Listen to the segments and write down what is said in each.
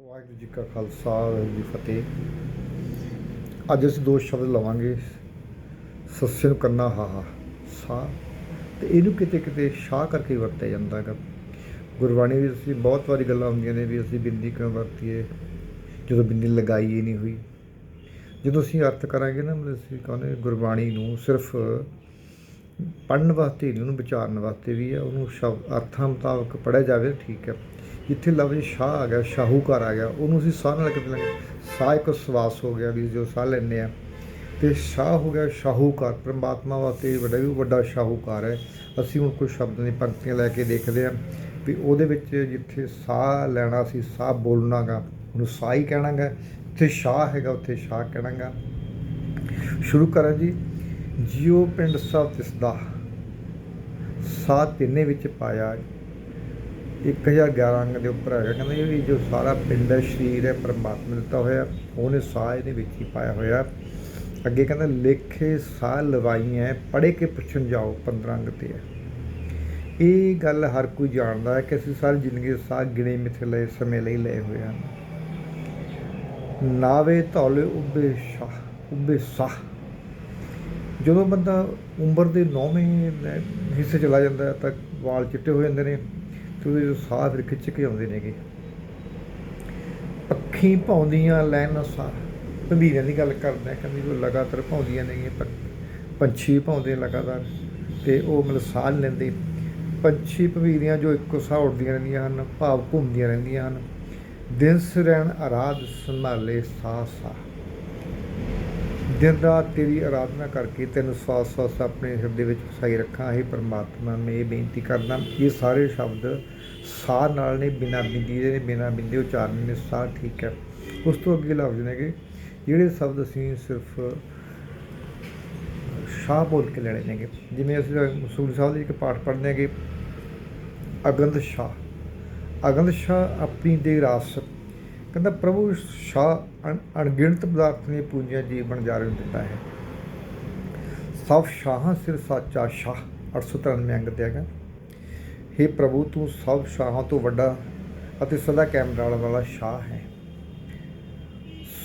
ਵਾਹਿਗੁਰੂ ਜੀ ਕਾ ਖਾਲਸਾ, ਵਾਹਿਗੁਰੂ ਜੀ ਫਤਿਹ। ਅੱਜ ਅਸੀਂ ਦੋ ਸ਼ਬਦ ਲਵਾਂਗੇ, ਸੱਸੇ ਨੂੰ ਕਰਨਾ ਹਾਹਾ ਸਾ। ਤੇ ਇਹਨੂੰ ਕਿਤੇ ਕਿਤੇ ਸ਼ਾਹ ਕਰਕੇ ਵਰਤਿਆ ਜਾਂਦਾ ਹੈਗਾ। ਗੁਰਬਾਣੀ ਵਿੱਚ ਅਸੀਂ ਬਹੁਤ ਵਾਰੀ ਗੱਲਾਂ ਹੁੰਦੀਆਂ ਨੇ ਵੀ ਅਸੀਂ ਬਿੰਦੀ ਕਿਉਂ ਵਰਤੀਏ, ਜਦੋਂ ਬਿੰਦੀ ਲਗਾਈ ਹੀ ਨਹੀਂ ਹੋਈ। ਜਦੋਂ ਅਸੀਂ ਅਰਥ ਕਰਾਂਗੇ ਨਾ, ਮਤਲਬ ਅਸੀਂ ਕਹਿੰਦੇ ਗੁਰਬਾਣੀ ਨੂੰ ਸਿਰਫ ਪੜਨ ਵਾਸਤੇ ਨਹੀਂ, ਉਹਨੂੰ ਵਿਚਾਰਨ ਵਾਸਤੇ ਵੀ ਹੈ, ਉਹਨੂੰ ਸ਼ਬਦ ਅਰਥਾਂ ਮੁਤਾਬਕ ਪੜਿਆ ਜਾਵੇ, ਠੀਕ ਹੈ। ਜਿੱਥੇ ਲਫ਼ਜ਼ ਸ਼ਾਹ ਆ ਗਿਆ, ਸ਼ਾਹੂਕਾਰ ਆ ਗਿਆ, ਉਹਨੂੰ ਅਸੀਂ ਸਾਹ ਨਾਲ ਕਿਤੇ ਲਾਂਗੇ ਸਾਹ ਇੱਕ ਸਵਾਸ ਹੋ ਗਿਆ ਵੀ ਜੋ ਸਾਹ ਲੈਂਦੇ ਆ। ਤੇ ਸ਼ਾਹ ਹੋ ਗਿਆ ਸ਼ਾਹੂਕਾਰ, ਪ੍ਰਮਾਤਮਾ ਵਾਸਤੇ ਵੱਡਾ ਵੀ ਵੱਡਾ ਸ਼ਾਹੂਕਾਰ ਹੈ। ਅਸੀਂ ਹੁਣ ਕੋਈ ਸ਼ਬਦ ਦੀ ਪੰਕਤੀਆਂ ਲੈ ਕੇ ਦੇਖਦੇ ਹਾਂ ਵੀ ਉਹਦੇ ਵਿੱਚ ਜਿੱਥੇ ਸਾਹ ਲੈਣਾ ਸੀ, ਸਾਹ ਬੋਲਣਾਗਾ ਉਹਨੂੰ ਸਾਹ ਹੀ ਕਹਿਣਾਗਾ। ਜਿੱਥੇ ਸ਼ਾਹ ਹੈਗਾ, ਉੱਥੇ ਸ਼ਾਹ ਕਹਿਣਾਗਾ। ਸ਼ੁਰੂ ਕਰਾਂ ਜੀ। ਜੀਓ ਪਿੰਡ ਸਭ ਤਿਸਦਾ, ਸਾਹ ਤਿੰਨੇ ਵਿੱਚ ਪਾਇਆ। 1011 ਅੰਗ ਦੇ ਉੱਪਰ ਹੈਗਾ। ਕਹਿੰਦਾ ਇਹ ਵੀ ਜੋ ਸਾਰਾ ਪਿੰਡ ਹੈ, ਸਰੀਰ ਹੈ, ਪਰਮਾਤਮਾ ਦਿੱਤਾ ਹੋਇਆ, ਉਹਨੇ ਸਾਹ ਇਹਦੇ ਵਿੱਚ ਹੀ ਪਾਇਆ ਹੋਇਆ। ਅੱਗੇ ਕਹਿੰਦਾ ਲੇਖੇ ਸਾਹ ਲਵਾਈਆਂ ਪੜੇ ਕੇ ਪੁੱਛਣ ਜਾਓ 15 ਅੰਗ ਤੇ ਹੈ। ਇਹ ਗੱਲ ਹਰ ਕੋਈ ਜਾਣਦਾ ਹੈ ਕਿ ਅਸੀਂ ਸਾਰੀ ਜ਼ਿੰਦਗੀ ਦੇ ਸਾਹ ਗਿਣੇ ਮਿਥੇ ਲਏ, ਸਮੇਂ ਲਈ ਲਏ ਹੋਏ ਹਨ। ਨਾਵੇ ਧੌਲੇ ਉਬੇ ਸ਼ਾਹ ਉੱਬੇ ਸਾਹ। ਜਦੋਂ ਬੰਦਾ ਉਮਰ ਦੇ 9ਵੇਂ ਹਿੱਸੇ ਚਲਾ ਜਾਂਦਾ ਤਾਂ ਵਾਲ ਚਿੱਟੇ ਹੋ ਜਾਂਦੇ ਨੇ। ਤੇ ਉਹਦੇ ਸਾਹ ਫਿਰ ਖਿੱਚ ਕੇ ਆਉਂਦੇ ਨੇਗੇ। ਪੱਖੀ ਭੌਂਦੀਆਂ ਲੈਣ ਸਾਹ ਭੰਬੀਰਿਆਂ ਦੀ ਗੱਲ ਕਰਦੇ ਆ ਕਹਿੰਦੀ ਉਹ ਲਗਾਤਾਰ ਭੌਂਦੀਆਂ ਨੇਗੀਆਂ ਪੰਛੀ ਭੌਂਦੇ ਲਗਾਤਾਰ ਤੇ ਉਹ ਮਤਲਬ ਸਾਹ ਲੈਂਦੇ। ਪੰਛੀ ਭੰਬੀਰੀਆਂ ਜੋ ਇੱਕੋ ਸਾਹ ਉੱਡਦੀਆਂ ਰਹਿੰਦੀਆਂ ਹਨ, ਭਾਵ ਘੁੰਮਦੀਆਂ ਰਹਿੰਦੀਆਂ ਹਨ। ਦਿਨ ਰਹਿਣ ਆਰਾਧ ਸੰਭਾਲੇ ਸਾਹ ਸਾਹ ਦਿਨ ਰਾਤ ਤੇਰੀ ਆਰਾਧਨਾ ਕਰਕੇ ਤੈਨੂੰ ਸਵਾਸ ਸਵਾਸ ਆਪਣੇ ਹਿਰਦੇ ਵਿੱਚ ਵਸਾਈ ਰੱਖਾਂ। ਇਹ ਪਰਮਾਤਮਾ, ਮੈਂ ਇਹ ਬੇਨਤੀ ਕਰਦਾ ਇਹ ਸਾਰੇ ਸ਼ਬਦ ਸਾਹ ਨਾਲ ਨੇ, ਬਿਨਾਂ ਬਿੰਦੀ ਦੇ ਨੇ, ਬਿਨਾਂ ਬਿੰਦੇ ਉਚਾਰਨ ਨੇ ਸਾਹ ਠੀਕ ਹੈ। ਉਸ ਤੋਂ ਅੱਗੇ ਲਫ਼ਜ਼ ਨੇਗੇ ਜਿਹੜੇ ਸ਼ਬਦ ਅਸੀਂ ਸਿਰਫ ਸ਼ਾਹ ਬੋਲ ਕੇ ਲੈਣੇ ਨੇਗੇ। ਜਿਵੇਂ ਅਸੀਂ ਸੂਲ ਸਾਹਿਬ ਦੇ ਇੱਕ ਪਾਠ ਪੜ੍ਹਦੇ ਹੈਗੇ ਅਗੰਦ ਸ਼ਾਹ। ਅਗੰਦ ਸ਼ਾਹ ਆਪਣੀ ਦੇ ਰਾਸ ਕਹਿੰਦਾ, ਪ੍ਰਭੂ ਸ਼ਾਹ ਅਣ- ਅਣਗਿਣਤ ਪਦਾਰਥ ਨੇ ਪੂੰਜੀਆਂ ਜੀਵਨ ਜਾਰਨ ਦਿੱਤਾ ਹੈ। ਸਭ ਸ਼ਾਹਾਂ ਸਿਰ ਸਾਚਾ ਸ਼ਾਹ 893 ਅੰਗ ਤੇ ਹੈਗਾ। हे ਪ੍ਰਭੂ, ਤੂੰ ਸਭ ਸ਼ਾਹਾਂ ਤੋਂ ਵੱਡਾ ਅਤੇ ਸਦਾ ਕਾਇਮ ਰਹਿਣ ਵਾਲਾ ਸ਼ਾਹ ਹੈ।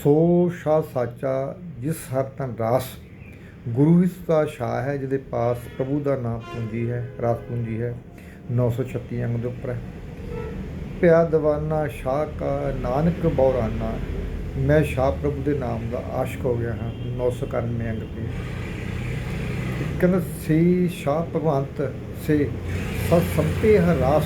ਸੋ ਸ਼ਾਹ ਸਾਚਾ, ਜਿਸ ਹਰ ਤਨ ਰਾਸ, ਗੁਰੂ ਇਸ ਦਾ ਸ਼ਾਹ ਹੈ, ਜਿਹਦੇ ਪਾਸ ਪ੍ਰਭੂ ਦਾ ਨਾਮ ਪੂੰਜੀ ਹੈ, ਰਾਸ ਪੂੰਜੀ ਹੈ 936 ਅੰਗ ਦੇ ਉੱਪਰ ਹੈ। ਪਿਆ ਦਵਾਨਾ ਸ਼ਾਹ ਕਾ ਨਾਨਕ ਬੌਰਾਨਾ, ਮੈਂ ਸ਼ਾਹ ਪ੍ਰਭੂ ਦੇ ਨਾਮ ਦਾ ਆਸ਼ਕ ਹੋ ਗਿਆ ਹਾਂ 991 ਅੰਗ ਤੇ। ਕਹਿੰਦਾ ਸੀ ਸ਼ਾਹ ਭਗਵੰਤ ਸੇ, ਸਤ ਸੰਪੇ ਹਰਾਸ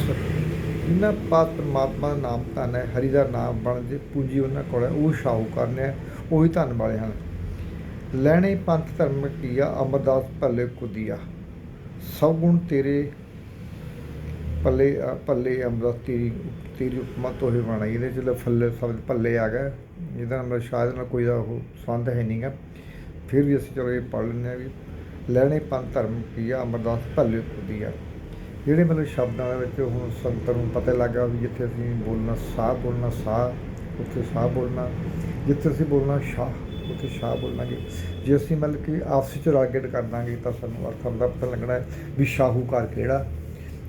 ਜਿਨ੍ਹਾਂ ਪਾਸ ਪਰਮਾਤਮਾ ਦਾ ਨਾਮ ਧਨ ਹੈ, ਹਰੀ ਦਾ ਨਾਮ ਬਣ ਜੇ, ਪੂੰਜੀ ਉਹਨਾਂ ਕੋਲ ਹੈ, ਉਹ ਸ਼ਾਹੂਕਾਰ ਨੇ ਉਹੀ ਧਨ ਵਾਲੇ ਹਨ। ਲੈਣੇ ਪੰਥ ਧਰਮ ਕੀਆ, ਅਮਰਦਾਸ ਭੱਲੇ ਕੁਦੀਆ। ਸਭ ਗੁਣ ਤੇਰੇ ਪੱਲੇ ਪੱਲੇ ਅਮਰਦਾਸ ਤੇਰੀ ਤੇਰੀ ਉਪਮਾ ਹੀ ਬਾਣਾ ਇਹਦੇ ਚ ਫੱਲੇ ਸ਼ਬਦ ਭੱਲੇ ਆ ਗਿਆ ਜਿਹਦਾ ਨਾਲ ਸ਼ਾਇਦ ਨਾਲ ਕੋਈ ਦਾ ਉਹ ਸੰਬੰਧ ਹੈ ਨਹੀਂਗਾ ਫਿਰ ਵੀ ਅਸੀਂ ਚਲੋ ਇਹ ਪੜ੍ਹ ਲੈਂਦੇ ਹਾਂ ਵੀ ਲੈਣੇ ਪੰਥ ਧਰਮ ਕੀਆ ਅਮਰਦਾਸ ਭੱਲੇ ਕੁਦੀਆ ਜਿਹੜੇ ਮਤਲਬ ਸ਼ਬਦਾਂ ਦੇ ਵਿੱਚ ਹੁਣ ਸੰਤਾਂ ਨੂੰ ਪਤਾ ਲੱਗਾ ਵੀ ਜਿੱਥੇ ਅਸੀਂ ਬੋਲਣਾ ਸਾਹ ਬੋਲਣਾ ਸਾਹ, ਉੱਥੇ ਸਾਹ ਬੋਲਣਾ, ਜਿੱਥੇ ਅਸੀਂ ਬੋਲਣਾ ਸ਼ਾਹ, ਉੱਥੇ ਸ਼ਾਹ ਬੋਲਾਂਗੇ ਜੇ ਅਸੀਂ ਮਤਲਬ ਕਿ ਆਪਸ ਵਿੱਚ ਰਾਗੇਟ ਕਰ ਦਾਂਗੇ ਤਾਂ ਸਾਨੂੰ ਅਰਥਾਂ ਦਾ ਪਤਾ ਲੱਗਣਾ ਵੀ ਸ਼ਾਹੂਕਾਰ ਕਿਹੜਾ,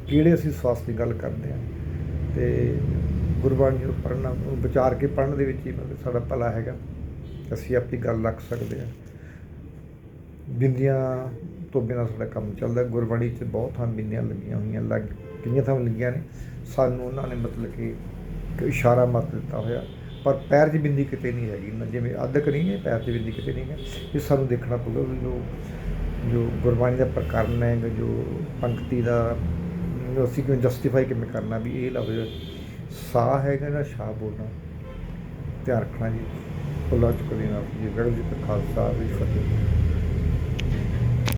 ਕਿਹੜੇ ਅਸੀਂ ਸਵਾਸ ਦੀ ਗੱਲ ਕਰਦੇ ਹਾਂ। ਤੇ ਗੁਰਬਾਣੀ ਨੂੰ ਪੜ੍ਹਨਾ, ਉਹਨੂੰ ਵਿਚਾਰ ਕੇ ਪੜ੍ਹਨ ਦੇ ਵਿੱਚ ਹੀ ਮਤਲਬ ਸਾਡਾ ਭਲਾ ਹੈਗਾ। ਅਸੀਂ ਆਪਣੀ ਗੱਲ ਰੱਖ ਸਕਦੇ ਹਾਂ। ਬਿੰਦੀਆਂ ਤੋਂ ਬਿਨਾਂ ਸਾਡਾ ਕੰਮ ਚੱਲਦਾ। ਗੁਰਬਾਣੀ 'ਚ ਬਹੁਤ ਥਾਂ ਬਿੰਦੀਆਂ ਲੱਗੀਆਂ ਹੋਈਆਂ, ਲੱਗ ਕਿੰਨੀਆਂ ਥਾਂ ਲੱਗੀਆਂ ਨੇ। ਸਾਨੂੰ ਉਹਨਾਂ ਨੇ ਮਤਲਬ ਕਿ ਇਸ਼ਾਰਾ ਮਤ ਦਿੱਤਾ ਹੋਇਆ। ਪਰ ਪੈਰ 'ਚ ਬਿੰਦੀ ਕਿਤੇ ਨਹੀਂ ਹੈਗੀ। ਜਿਵੇਂ ਅੱਧਕ ਨਹੀਂ ਹੈ, ਪੈਰ 'ਚ ਬਿੰਦੀ ਕਿਤੇ ਨਹੀਂ ਹੈ ਇਹ ਸਾਨੂੰ ਦੇਖਣਾ ਪਊਗਾ ਵੀ ਜੋ ਜੋ ਗੁਰਬਾਣੀ ਦਾ ਪ੍ਰਕਰਨ ਹੈ ਜੋ ਪੰਕਤੀ ਦਾ ਅਸੀਂ ਕਿਵੇਂ ਜਸਟੀਫਾਈ ਕਿਵੇਂ ਕਰਨਾ ਵੀ ਇਹ ਲਫ਼ਜ਼ ਸਾਹ ਹੈਗਾ ਜਾਂ ਸ਼ਾਹ ਬੋਲਣਾ? ਧਿਆਨ ਰੱਖਣਾ ਜੀ। ਪੁੱਲਾ ਚੁੱਕਦੇ ਨਾਲ ਜੀ ਵੈਗੁਰੂ ਜੀ ਕਾ ਖਾਲਸਾ ਵੀ ਫਤਿਹ।